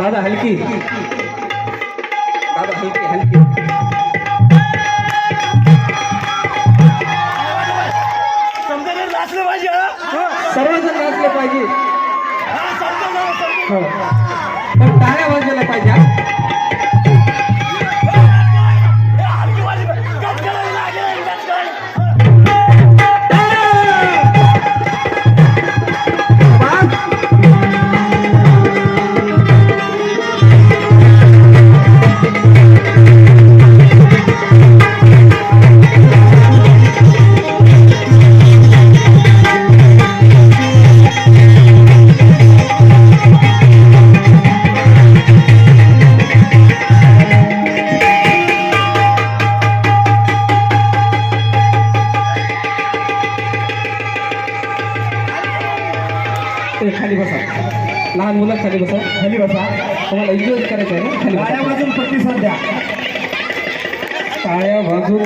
दादा हलकी. दादा हलकी हलकी. नाचले पाहिजे सर्वजण नाचले पाहिजे. हो. पण टाळ्या वाजवायला पाहिजे. तुम्ही खाली बसा. लहान मुलं खाली बसा. खाली बसा. तुम्हाला एन्जॉय करायचं आहे ना? खाली गाड्या वाजून प्रतिसाद द्या. टाळ्या वाजून